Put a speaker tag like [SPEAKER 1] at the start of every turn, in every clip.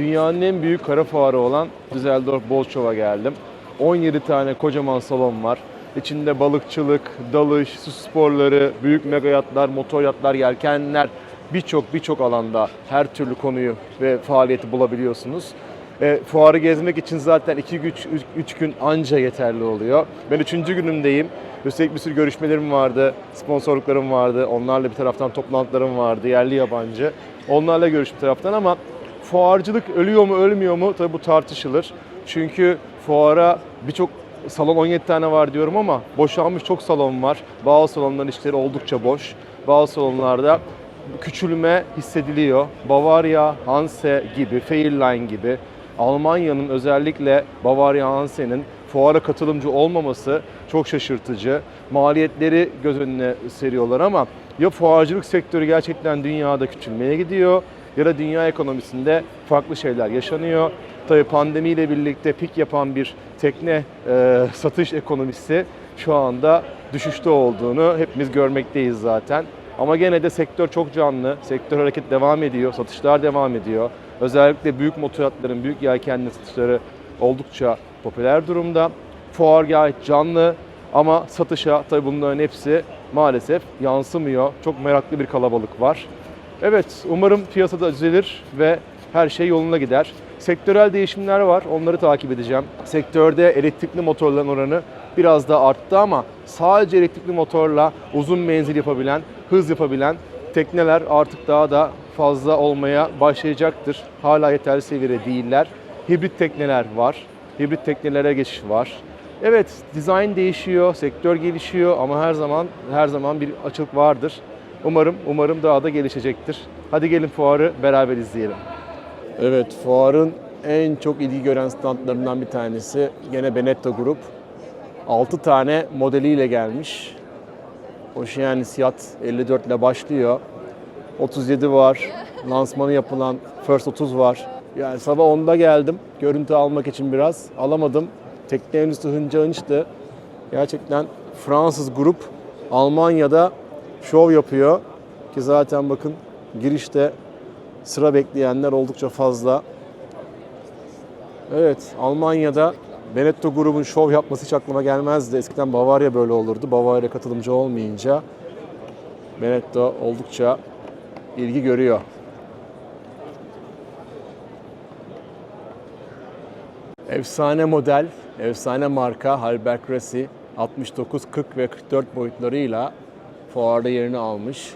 [SPEAKER 1] Dünyanın en büyük kara fuarı olan Düsseldorf Show'a geldim. 17 tane kocaman salon var. İçinde balıkçılık, dalış, su sporları, büyük mega yatlar, motor yatlar, yelkenler birçok birçok alanda her türlü konuyu ve faaliyeti bulabiliyorsunuz. E, fuarı gezmek için zaten 2-3 gün anca yeterli oluyor. Ben 3. günümdeyim. Üstelik bir sürü görüşmelerim vardı, sponsorluklarım vardı. Onlarla bir taraftan toplantılarım vardı, yerli yabancı. Onlarla görüştüm taraftan ama fuarcılık ölüyor mu ölmüyor mu tabii bu tartışılır. Çünkü fuara birçok salon 17 tane var diyorum ama boşalmış çok salon var. Bazı salonların işleri oldukça boş. Bazı salonlarda küçülme hissediliyor. Bavaria, Hanse gibi, Fairline gibi Almanya'nın özellikle Bavaria Hanse'nin fuara katılımcı olmaması çok şaşırtıcı. Maliyetleri göz önüne seriyorlar ama ya fuarcılık sektörü gerçekten dünyada küçülmeye gidiyor ya da dünya ekonomisinde farklı şeyler yaşanıyor. Tabii pandemiyle birlikte pik yapan bir tekne e, satış ekonomisi şu anda düşüşte olduğunu hepimiz görmekteyiz zaten. Ama gene de sektör çok canlı, sektör hareket devam ediyor, satışlar devam ediyor. Özellikle büyük motoratların, büyük yelkenli satışları oldukça popüler durumda. Fuar gayet canlı ama satışa tabii bunların hepsi maalesef yansımıyor. Çok meraklı bir kalabalık var. Evet, umarım piyasada düzelir ve her şey yoluna gider. Sektörel değişimler var, onları takip edeceğim. Sektörde elektrikli motorların oranı biraz da arttı ama sadece elektrikli motorla uzun menzil yapabilen, hız yapabilen tekneler artık daha da fazla olmaya başlayacaktır. Hala yeterli seviyede değiller. Hibrit tekneler var. Hibrit teknelere geçiş var. Evet, dizayn değişiyor, sektör gelişiyor ama her zaman her zaman bir açık vardır. Umarım umarım daha da gelişecektir. Hadi gelin fuarı beraber izleyelim. Evet, fuarın en çok ilgi gören standlarından bir tanesi gene Benetton Grup. 6 tane modeliyle gelmiş. Oceanis Yacht 54 ile başlıyor. 37 var. Lansmanı yapılan First 30 var. Yani sabah 10'da geldim. Görüntü almak için biraz. Alamadım. Tekne henüz hınca hınçtı. Gerçekten Fransız grup Almanya'da şov yapıyor. Ki zaten bakın girişte sıra bekleyenler oldukça fazla. Evet, Almanya'da Benetton grubun şov yapması hiç aklıma gelmezdi. Eskiden Bavaria böyle olurdu. Bavaria katılımcı olmayınca Benetton oldukça ilgi görüyor. Efsane model, efsane marka Halberg Resi 69, 40 ve 44 boyutlarıyla fuarda yerini almış.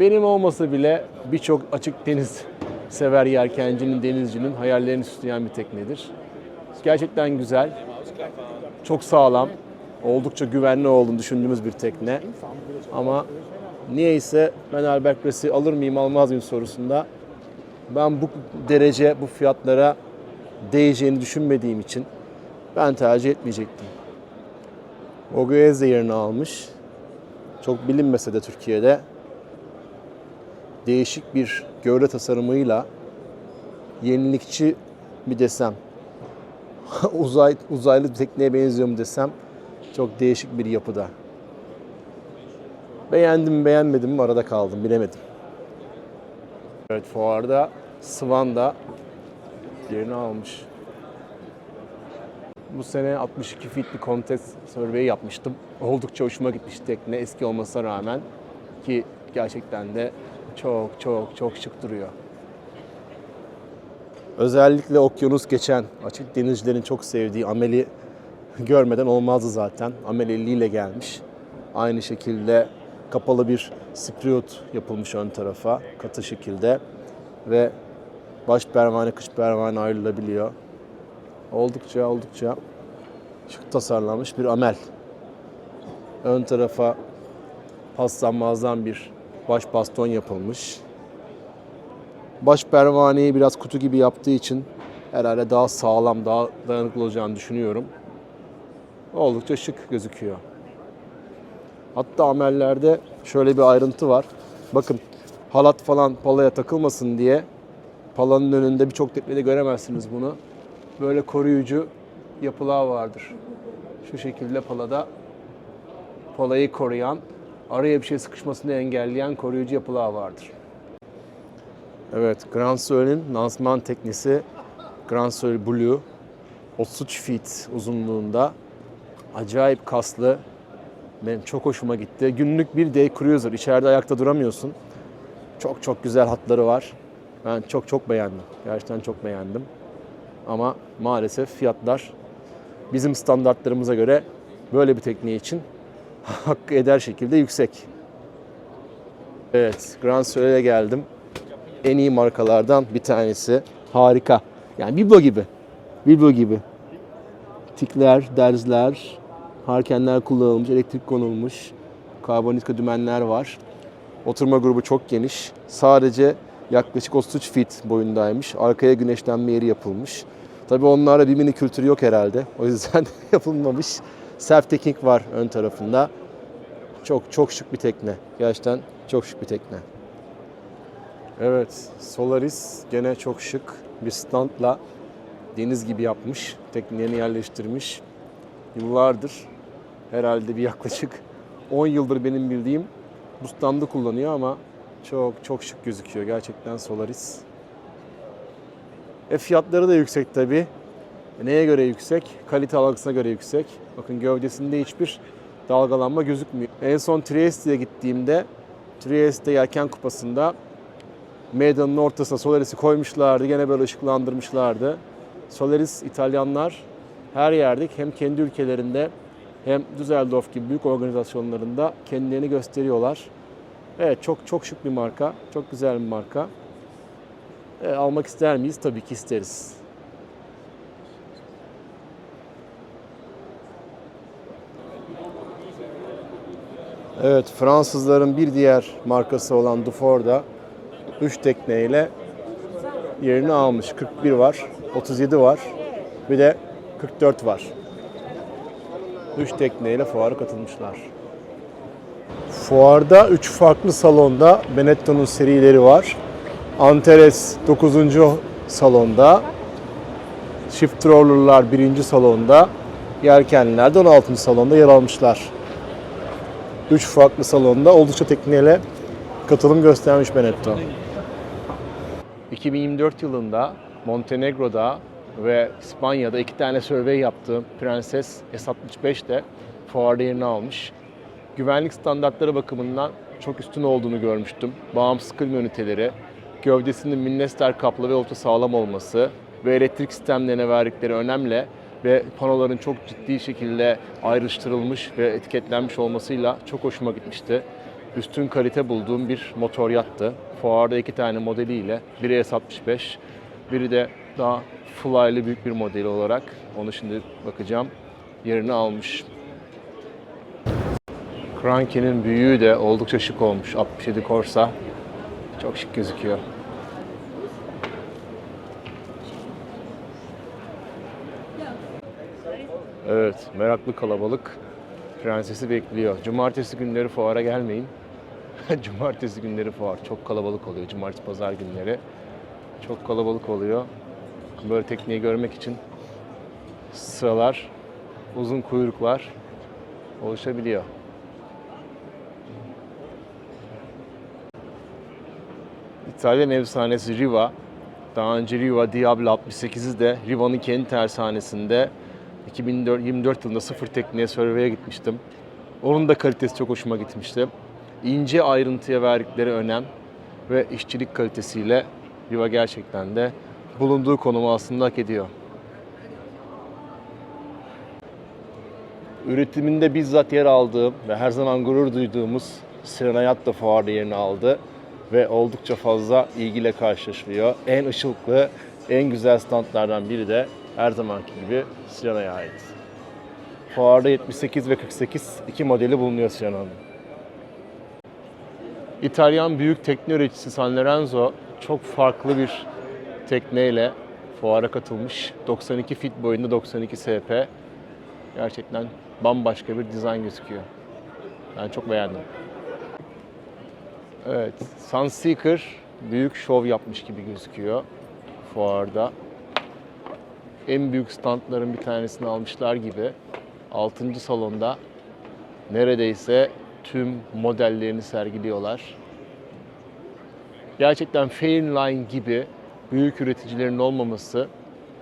[SPEAKER 1] Benim olmasa bile birçok açık deniz sever yelkencinin, denizcinin hayallerini süsleyen bir teknedir. Gerçekten güzel, çok sağlam, oldukça güvenli olduğunu düşündüğümüz bir tekne. Ama niyeyse ben Albert Resi alır mıyım almaz mıyım sorusunda ben bu derece bu fiyatlara değeceğini düşünmediğim için ben tercih etmeyecektim. Oguez de yerini almış. Çok bilinmese de Türkiye'de değişik bir gövde tasarımıyla yenilikçi mi desem, uzay uzaylı bir tekneye benziyor mu desem çok değişik bir yapıda. Beğendim mi beğenmedim mi arada kaldım bilemedim. Evet fuarda Swan da yerini almış. Bu sene 62 feet bir contest survey yapmıştım. Oldukça hoşuma gitmiş tekne eski olmasına rağmen ki gerçekten de çok çok çok şık duruyor. Özellikle okyanus geçen açık denizcilerin çok sevdiği Ameli görmeden olmazdı zaten. Amel 50 ile gelmiş. Aynı şekilde kapalı bir Spriot yapılmış ön tarafa katı şekilde ve baş pervane kış pervane ayrılabiliyor. Oldukça oldukça şık tasarlanmış bir amel. Ön tarafa paslanmazdan bir baş baston yapılmış. Baş pervaneyi biraz kutu gibi yaptığı için herhalde daha sağlam, daha dayanıklı olacağını düşünüyorum. Oldukça şık gözüküyor. Hatta amellerde şöyle bir ayrıntı var. Bakın halat falan palaya takılmasın diye palanın önünde birçok teknede göremezsiniz bunu. Böyle koruyucu yapılar vardır. Şu şekilde palada palayı koruyan, araya bir şey sıkışmasını engelleyen koruyucu yapılar vardır. Evet, Grand Soleil'in lansman teknesi Grand Soleil Blue 33 feet uzunluğunda. Acayip kaslı. Benim çok hoşuma gitti. Günlük bir day cruiser. İçeride ayakta duramıyorsun. Çok çok güzel hatları var. Ben çok çok beğendim. Gerçekten çok beğendim. Ama maalesef fiyatlar bizim standartlarımıza göre böyle bir tekne için hakkı eder şekilde yüksek. Evet, Grand Soleil'e geldim. En iyi markalardan bir tanesi. Harika. Yani Biblo gibi. Biblo gibi. Tikler, derzler, harkenler kullanılmış, elektrik konulmuş, karbonitka dümenler var. Oturma grubu çok geniş. Sadece yaklaşık 33 feet boyundaymış. Arkaya güneşlenme yeri yapılmış. Tabii onlarda bir mini kültürü yok herhalde. O yüzden yapılmamış. Self teknik var ön tarafında. Çok çok şık bir tekne. Gerçekten çok şık bir tekne. Evet, Solaris gene çok şık bir standla deniz gibi yapmış. Teknelerini yerleştirmiş. Yıllardır herhalde bir yaklaşık 10 yıldır benim bildiğim bu standı kullanıyor ama çok çok şık gözüküyor gerçekten Solaris. E fiyatları da yüksek tabi. Neye göre yüksek? Kalite algısına göre yüksek. Bakın gövdesinde hiçbir dalgalanma gözükmüyor. En son Trieste'ye gittiğimde Trieste Yelken Kupası'nda meydanın ortasına Solaris'i koymuşlardı. Gene böyle ışıklandırmışlardı. Solaris İtalyanlar her yerde hem kendi ülkelerinde hem Düsseldorf gibi büyük organizasyonlarında kendilerini gösteriyorlar. Evet çok çok şık bir marka. Çok güzel bir marka. E, almak ister miyiz? Tabii ki isteriz. Evet Fransızların bir diğer markası olan Dufour'da 3 tekneyle yerini almış. 41 var, 37 var, bir de 44 var. 3 tekneyle fuara katılmışlar. Fuarda 3 farklı salonda Benetton'un serileri var. Antares 9. salonda, Shift Trawler'lar 1. salonda, Yelkenliler de 16. salonda yer almışlar. 3 farklı salonda oldukça tekneyle katılım göstermiş Benetton. 2024 yılında Montenegro'da ve İspanya'da iki tane survey yaptığım Prenses S65 de fuarda yerini almış. Güvenlik standartları bakımından çok üstün olduğunu görmüştüm. Bağımsız klima üniteleri, gövdesinin minnester kaplı ve oldukça sağlam olması ve elektrik sistemlerine verdikleri önemle ve panoların çok ciddi şekilde ayrıştırılmış ve etiketlenmiş olmasıyla çok hoşuma gitmişti. Üstün kalite bulduğum bir motor yattı. Fuarda iki tane modeliyle, biri S65, biri de daha fly'lı büyük bir modeli olarak, onu şimdi bakacağım, yerini almış. Cranky'nin büyüğü de oldukça şık olmuş. 67 Corsa. Çok şık gözüküyor. Evet, meraklı kalabalık prensesi bekliyor. Cumartesi günleri fuara gelmeyin. Cumartesi günleri fuar çok kalabalık oluyor. Cumartesi pazar günleri çok kalabalık oluyor. Böyle tekneyi görmek için sıralar, uzun kuyruklar oluşabiliyor. İtalyan efsanesi Riva. Daha önce Riva Diablo 68'i de Riva'nın kendi tersanesinde 2024 yılında sıfır tekneye survey'e gitmiştim. Onun da kalitesi çok hoşuma gitmişti. İnce ayrıntıya verdikleri önem ve işçilik kalitesiyle Riva gerçekten de bulunduğu konumu aslında hak ediyor. Üretiminde bizzat yer aldığım ve her zaman gurur duyduğumuz Sirenayat da fuarda yerini aldı ve oldukça fazla ilgiyle karşılaşılıyor. En ışıltılı, en güzel standlardan biri de her zamanki gibi Sirena'ya ait. Fuarda 78 ve 48 iki modeli bulunuyor Sirena'nın. İtalyan büyük tekne üreticisi San Lorenzo çok farklı bir tekneyle fuara katılmış. 92 fit boyunda 92 SP. Gerçekten bambaşka bir dizayn gözüküyor. Ben çok beğendim. Evet, Sunseeker büyük şov yapmış gibi gözüküyor fuarda. En büyük standların bir tanesini almışlar gibi. 6. salonda neredeyse tüm modellerini sergiliyorlar. gerçekten Fairline gibi büyük üreticilerin olmaması,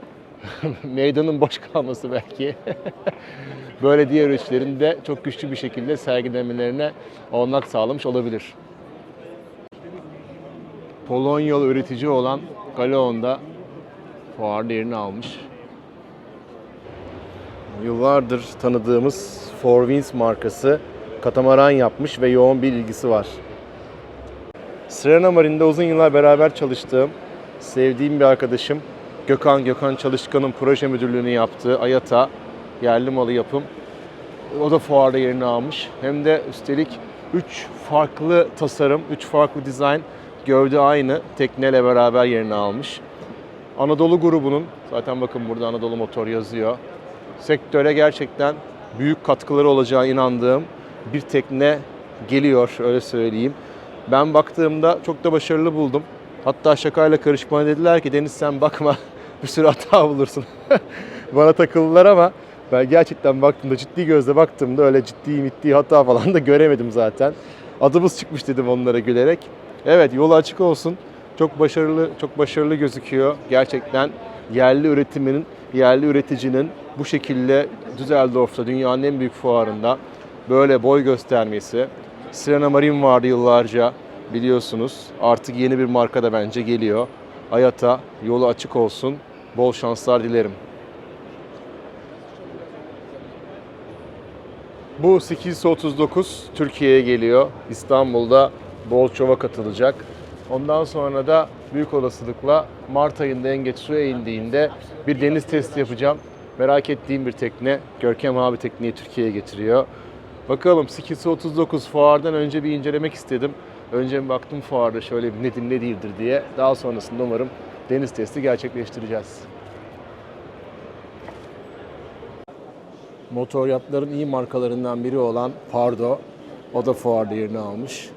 [SPEAKER 1] meydanın boş kalması belki böyle diğer üreticilerin de çok güçlü bir şekilde sergilemelerine olanak sağlamış olabilir. Polonyalı üretici olan Galeon'da fuarda yerini almış. Yıllardır tanıdığımız Four Winds markası katamaran yapmış ve yoğun bir ilgisi var. Sirena Marine'de uzun yıllar beraber çalıştığım, sevdiğim bir arkadaşım Gökhan Gökhan Çalışkan'ın proje müdürlüğünü yaptığı Ayata yerli malı yapım. O da fuarda yerini almış. Hem de üstelik 3 farklı tasarım, 3 farklı dizayn gövde aynı tekneyle beraber yerini almış. Anadolu grubunun, zaten bakın burada Anadolu Motor yazıyor. Sektöre gerçekten büyük katkıları olacağı inandığım bir tekne geliyor öyle söyleyeyim. Ben baktığımda çok da başarılı buldum. Hatta şakayla karışık bana dediler ki Deniz sen bakma bir sürü hata bulursun. bana takıldılar ama ben gerçekten baktığımda ciddi gözle baktığımda öyle ciddi mittiği hata falan da göremedim zaten. Adımız çıkmış dedim onlara gülerek. Evet yolu açık olsun. Çok başarılı çok başarılı gözüküyor. Gerçekten yerli üretiminin, yerli üreticinin bu şekilde Düsseldorf'ta dünyanın en büyük fuarında böyle boy göstermesi. Sirena Marine vardı yıllarca biliyorsunuz. Artık yeni bir marka da bence geliyor. Ayata yolu açık olsun. Bol şanslar dilerim. Bu 839 Türkiye'ye geliyor. İstanbul'da Bolçov'a katılacak. Ondan sonra da büyük olasılıkla Mart ayında en geç suya indiğinde bir deniz testi yapacağım. Merak ettiğim bir tekne. Görkem abi tekneyi Türkiye'ye getiriyor. Bakalım 839 fuardan önce bir incelemek istedim. Önce bir baktım fuarda şöyle bir nedir ne değildir diye. Daha sonrasında umarım deniz testi gerçekleştireceğiz. Motor yatların iyi markalarından biri olan Pardo. O da fuarda yerini almış.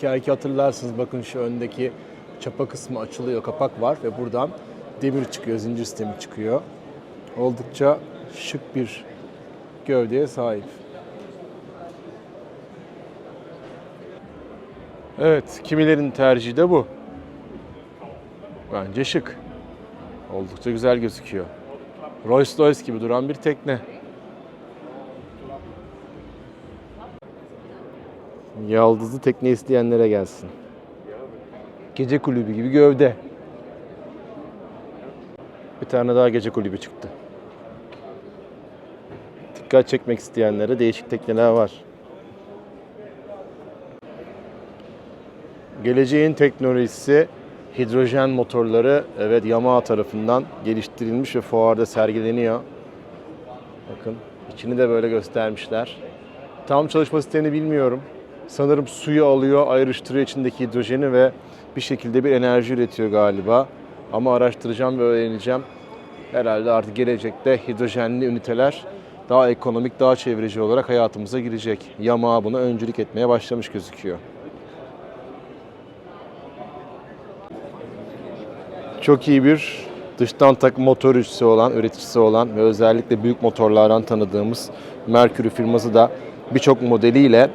[SPEAKER 1] Hikayeyi hatırlarsınız bakın şu öndeki çapa kısmı açılıyor, kapak var ve buradan demir çıkıyor, zincir sistemi çıkıyor. Oldukça şık bir gövdeye sahip. Evet, kimilerin tercihi de bu. Bence şık. Oldukça güzel gözüküyor. Rolls Royce gibi duran bir tekne. Yaldızlı tekne isteyenlere gelsin. Gece kulübü gibi gövde. Bir tane daha gece kulübü çıktı. Dikkat çekmek isteyenlere değişik tekneler var. Geleceğin teknolojisi hidrojen motorları evet Yamaha tarafından geliştirilmiş ve fuarda sergileniyor. Bakın içini de böyle göstermişler. Tam çalışma sistemini bilmiyorum. Sanırım suyu alıyor, ayrıştırıyor içindeki hidrojeni ve bir şekilde bir enerji üretiyor galiba. Ama araştıracağım ve öğreneceğim. Herhalde artık gelecekte hidrojenli üniteler daha ekonomik, daha çevreci olarak hayatımıza girecek. Yamaha buna öncülük etmeye başlamış gözüküyor. Çok iyi bir dıştan takım motor üreticisi olan, üreticisi olan ve özellikle büyük motorlardan tanıdığımız Mercury firması da birçok modeliyle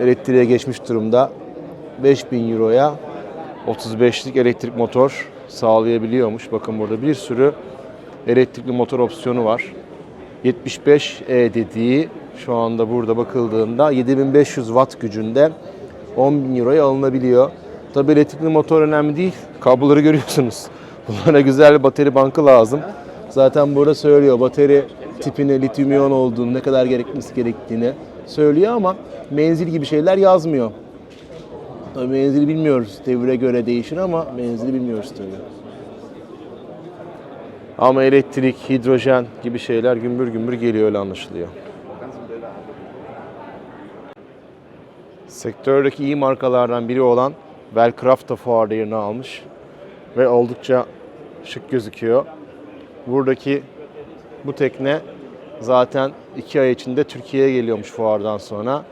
[SPEAKER 1] elektriğe geçmiş durumda. 5000 Euro'ya 35'lik elektrik motor sağlayabiliyormuş. Bakın burada bir sürü elektrikli motor opsiyonu var. 75E dediği şu anda burada bakıldığında 7500 watt gücünde 10.000 Euro'ya alınabiliyor. Tabii elektrikli motor önemli değil. Kabloları görüyorsunuz. Bunlara güzel bir bateri bankı lazım. Zaten burada söylüyor bateri tipini, lityum iyon olduğunu, ne kadar gerekmesi gerektiğini söylüyor ama menzil gibi şeyler yazmıyor. Tabii menzili bilmiyoruz. Devire göre değişir ama menzili bilmiyoruz tabii. Ama elektrik, hidrojen gibi şeyler gümbür gümbür geliyor öyle anlaşılıyor. Sektördeki iyi markalardan biri olan Wellcraft da fuarda yerini almış ve oldukça şık gözüküyor. Buradaki bu tekne zaten iki ay içinde Türkiye'ye geliyormuş fuardan sonra.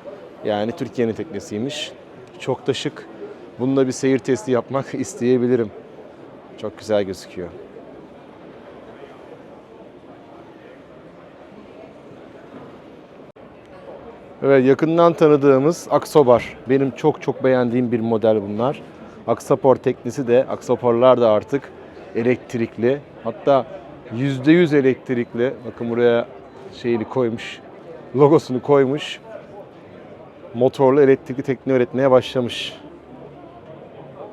[SPEAKER 1] Yani Türkiye'nin teknesiymiş. Çok da şık. Bununla bir seyir testi yapmak isteyebilirim. Çok güzel gözüküyor. Evet yakından tanıdığımız Aksobar. Benim çok çok beğendiğim bir model bunlar. Aksapor teknisi de, aksaporlar da artık elektrikli. Hatta %100 elektrikli. Bakın buraya şeyini koymuş, logosunu koymuş. Motorlu elektrikli tekne üretmeye başlamış.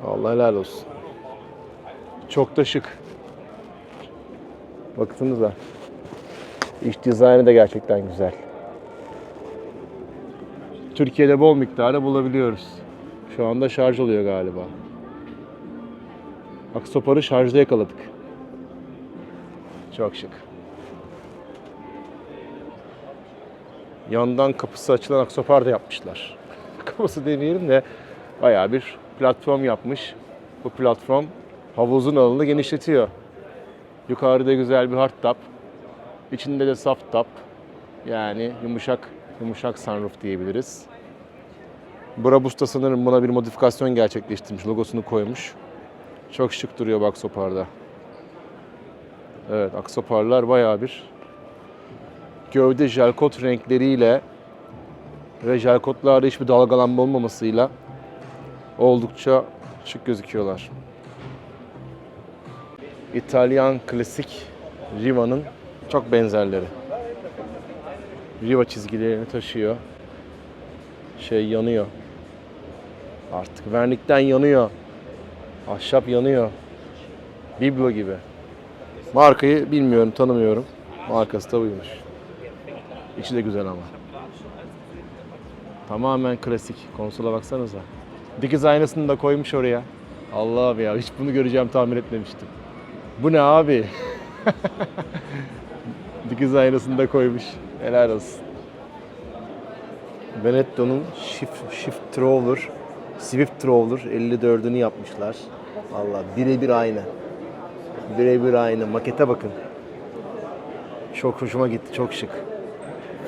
[SPEAKER 1] Allah helal olsun. Çok da şık. Baksanıza. İç dizaynı da gerçekten güzel. Türkiye'de bol miktarda bulabiliyoruz. Şu anda şarj oluyor galiba. Aksopar'ı şarjda yakaladık. Çok şık. Yandan kapısı açılan aksopar da yapmışlar. Kapısı demeyelim de bayağı bir platform yapmış. Bu platform havuzun alanını genişletiyor. Yukarıda güzel bir hardtop. İçinde de soft top. Yani yumuşak yumuşak sunroof diyebiliriz. Brabus da sanırım buna bir modifikasyon gerçekleştirmiş. Logosunu koymuş. Çok şık duruyor bu aksoparda. Evet aksoparlar bayağı bir gövde jelkot renkleriyle ve jelkotlarda hiçbir dalgalanma olmamasıyla oldukça şık gözüküyorlar. İtalyan klasik Riva'nın çok benzerleri. Riva çizgilerini taşıyor. Şey yanıyor. Artık vernikten yanıyor. Ahşap yanıyor. Biblo gibi. Markayı bilmiyorum, tanımıyorum. Markası da buymuş. İçi de güzel ama. Tamamen klasik. Konsola baksanıza. Dikiz aynasını da koymuş oraya. Allah'ım ya hiç bunu göreceğim tahmin etmemiştim. Bu ne abi? Dikiz aynasını da koymuş. Helal olsun. Benetton'un Shift, Shift Troller, Swift Troller 54'ünü yapmışlar. Valla birebir aynı. Birebir aynı. Makete bakın. Çok hoşuma gitti. Çok şık.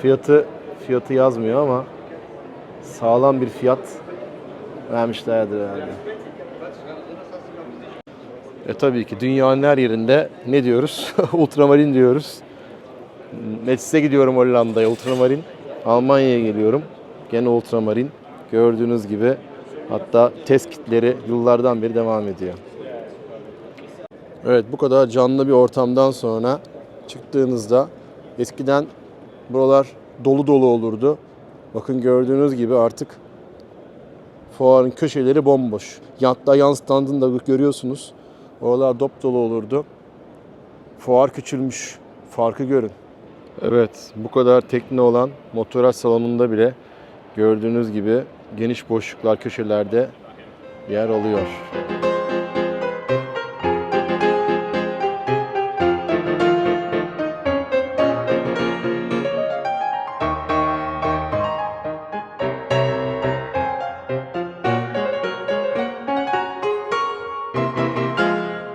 [SPEAKER 1] Fiyatı fiyatı yazmıyor ama sağlam bir fiyat vermişlerdir herhalde. E tabii ki dünyanın her yerinde ne diyoruz? Ultramarin diyoruz. Metz'e gidiyorum Hollanda'ya ultramarin. Almanya'ya geliyorum. Gene ultramarin. Gördüğünüz gibi hatta test kitleri yıllardan beri devam ediyor. Evet bu kadar canlı bir ortamdan sonra çıktığınızda eskiden buralar dolu dolu olurdu. Bakın gördüğünüz gibi artık fuarın köşeleri bomboş. Hatta yan standını da görüyorsunuz. Oralar dop dolu olurdu. Fuar küçülmüş. Farkı görün. Evet, bu kadar tekne olan motoraj salonunda bile gördüğünüz gibi geniş boşluklar köşelerde yer alıyor.